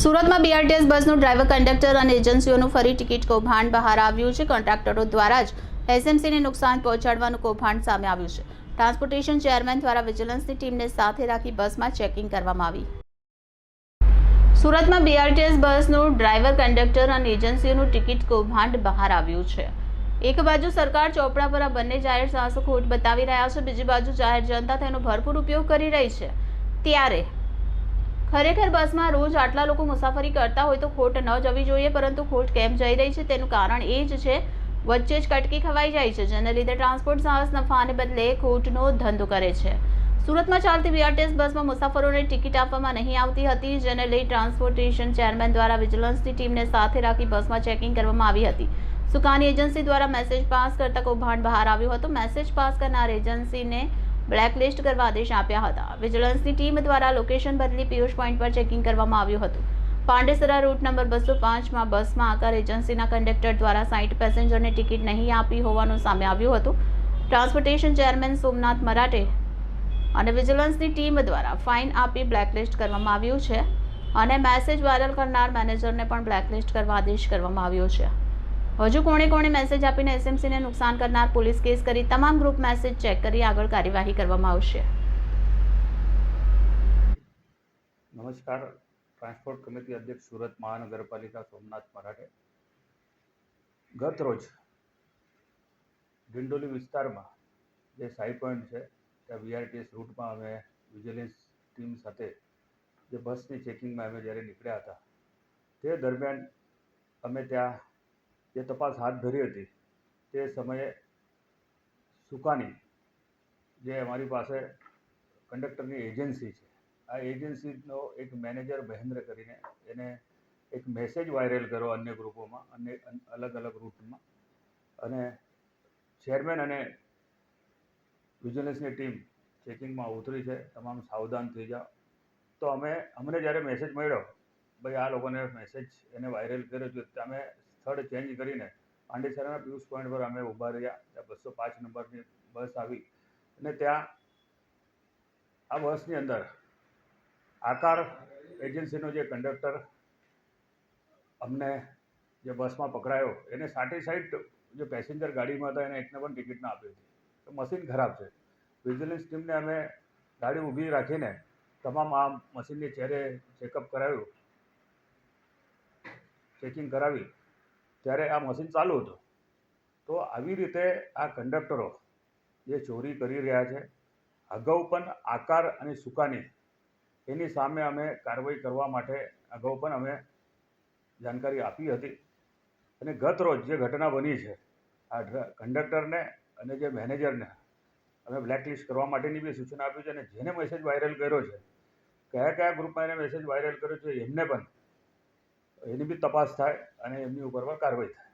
સુરતમાં બીઆરટીએસ બસનું driver conductor અને એજન્સીઓનું ફરી ટિકિટ કૌભાંડ બહાર આવ્યું છે. કોન્ટ્રાક્ટરો દ્વારા જ એસએમસીને નુકસાન પહોંચાડવાનું કૌભાંડ સામે આવ્યું છે. ટ્રાન્સપોર્ટેશન ચેરમેન દ્વારા વિજિલન્સની ટીમને સાથે રાખી બસમાં ચેકિંગ કરવામાં આવી. સુરતમાં બીઆરટીએસ બસનું ડ્રાઈવર કંડક્ટર અને એજન્સીઓનું ટિકિટ કૌભાંડ બહાર આવ્યું છે. એક બાજુ સરકાર ચોપડા પર આ બંને જાહેર સાહસો ખોટ બતાવી રહ્યા છે. બીજી બાજુ જાહેર જનતા તેનો ભરપૂર ઉપયોગ કરી રહી છે. ત્યારે ખરેખર બસમાં રોજ આટલા લોકો મુસાફરી કરતા હોય તો ખોટ ન જવી જોઈએ, પરંતુ ખોટ કેમ જઈ રહી છે તેનું કારણ એ જ છે, વચ્ચે જ કટકી ખવાઈ જાય છે, જેને લીધે ટ્રાન્સપોર્ટ સાહસ નફાને બદલે ખોટનો ધંધો કરે છે. સુરતમાં ચાલતી બીઆરટીએસ બસમાં મુસાફરોને ટિકિટ આપવામાં નહીં આવતી હતી, જેને લઈ ટ્રાન્સપોર્ટેશન ચેરમેન દ્વારા વિજિલન્સની ટીમને સાથે રાખી બસમાં ચેકિંગ કરવામાં આવી હતી. સુકાની એજન્સી દ્વારા મેસેજ પાસ કરતા કૌભાંડ બહાર આવ્યું હતું. મેસેજ પાસ કરનાર એજન્સીને બ્લેકલિસ્ટ કરવા આદેશ આપ્યા હતા. વિજિલન્સની ટીમ દ્વારા લોકેશન બદલી પિયુષ પોઈન્ટ પર ચેકિંગ કરવામાં આવ્યું હતું. પાંડેસરા રૂટ નંબર બસો પાંચમાં બસમાં આકાર એજન્સીના કંડક્ટર દ્વારા સાઈઠ પેસેન્જરને ટિકિટ નહીં આપી હોવાનું સામે આવ્યું હતું. ટ્રાન્સપોર્ટેશન ચેરમેન સોમનાથ મરાઠે અને વિજિલન્સની ટીમ દ્વારા ફાઇન આપી બ્લેકલિસ્ટ કરવામાં આવ્યું છે અને મેસેજ વાયરલ કરનાર મેનેજરને પણ બ્લેકલિસ્ટ કરવા આદેશ કરવામાં આવ્યો છે. હજુ કોણે કોણે મેસેજ આપીને એસએમસીને નુકસાન કરનાર પોલીસ કેસ કરી તમામ ગ્રુપ મેસેજ ચેક કરી આગળ કાર્યવાહી કરવામાં આવશે. નમસ્કાર. ટ્રાન્સપોર્ટ કમિટી અધ્યક્ષ સુરત મહાનગરપાલિકા સોમનાથ મરાઠે. ગત રોજ ડિંડોલી વિસ્તારમાં જે સાઈ પોઈન્ટ છે, ત્યાં વીઆરટીએસ રૂટમાં અમે વિજિલન્સ ટીમ સાથે જે બસની ચેકિંગમાં અમે જ્યારે નીકળ્યા હતા, તે દરમિયાન અમે ત્યાં જે તપાસ હાથ ધરી હતી તે સમયે સુકાની, જે અમારી પાસે કંડક્ટરની એજન્સી છે, આ એજન્સીનો એક મેનેજર મહેન્દ્ર કરીને એને એક મેસેજ વાયરલ કર્યો અન્ય ગ્રુપોમાં, અન્ય અલગ અલગ રૂટમાં. અને ચેરમેન અને વિજિલન્સની ટીમ ચેકિંગમાં ઉતરી છે, તમામ સાવધાન થઈ જાઓ. તો અમે, અમને જ્યારે મેસેજ મળ્યો, ભાઈ, આ લોકોને મેસેજ એને વાયરલ કર્યો છે તમે સ્થળ ચેન્જ કરીને પાંડેસરાના પિયુષ પોઈન્ટ પર અમે ઊભા રહ્યા. ત્યાં બસો પાંચ નંબરની બસ આવી અને ત્યાં આ બસની અંદર આકાર એજન્સીનો જે કંડક્ટર અમને જે બસમાં પકડાયો, એને સાઠે સાઠ જે પેસેન્જર ગાડીમાં હતા, એને એકને પણ ટિકિટ ના આપી હતી. તો મશીન ખરાબ છે. વિજિલન્સ ટીમને અમે ગાડી ઊભી રાખીને તમામ આ મશીનની ચહેરે ચેકઅપ કરાવ્યું. ચેકિંગ કરાવી. ત્યારે આ મશીન ચાલુ હતું. તો આવી રીતે આ કંડક્ટરો જે ચોરી કરી રહ્યા છે, અગાઉ પણ આકાર અને સુકાની, એની સામે અમે કાર્યવાહી કરવા માટે અગાઉ પણ અમે જાણકારી આપી હતી. અને ગત રોજ જે ઘટના બની છે, આ કંડક્ટરને અને જે મેનેજરને અમે બ્લેકલિસ્ટ કરવા માટેની બી સૂચના આપી છે અને જેને મેસેજ વાયરલ કર્યો છે કયા કયા ગ્રુપમાં એને મેસેજ વાયરલ કર્યો છે, એમને પણ એની બી તપાસ થાય અને એમની ઉપર પણ કાર્યવાહી થાય.